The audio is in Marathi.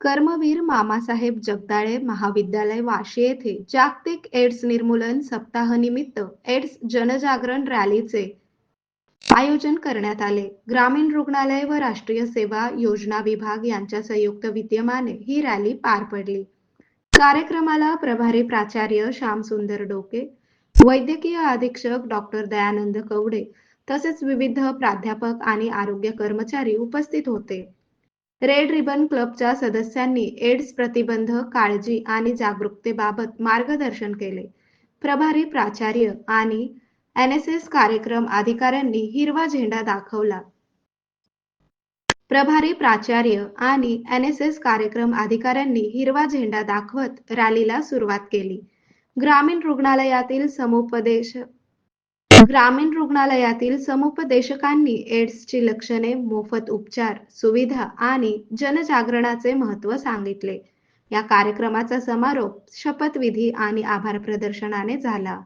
कर्मवीर मामासाहेब जगदाळे महाविद्यालय वाशी येथे जागतिक एड्स निर्मूलन सप्ताहानिमित्त एड्स जनजागरण रॅलीचे आयोजन करण्यात आले. ग्रामीण रुग्णालय व राष्ट्रीय सेवा योजना विभाग यांच्या संयुक्त विद्यमाने ही रॅली पार पडली. कार्यक्रमाला प्रभारी प्राचार्य श्यामसुंदर डोके वैद्यकीय अधीक्षक डॉक्टर दयानंद कवडे तसेच विविध प्राध्यापक आणि आरोग्य कर्मचारी उपस्थित होते. रेड रिबन क्लबच्या सदस्यांनी एड्स प्रतिबंध काळजी आणि जागरूकतेबाबत मार्गदर्शन केले. प्रभारी प्राचार्य आणि एन एस एस कार्यक्रम अधिकाऱ्यांनी हिरवा झेंडा दाखवला. प्रभारी प्राचार्य आणि एन एस एस कार्यक्रम अधिकाऱ्यांनी हिरवा झेंडा दाखवत रॅलीला सुरुवात केली. ग्रामीण रुग्णालयातील समुपदेश ग्रामीण रुग्णालयातील समुपदेशकांनी एड्सची लक्षणे मोफत उपचार सुविधा आणि जनजागरणाचे महत्त्व सांगितले. या कार्यक्रमाचा समारोप शपथविधी आणि आभार प्रदर्शनाने झाला.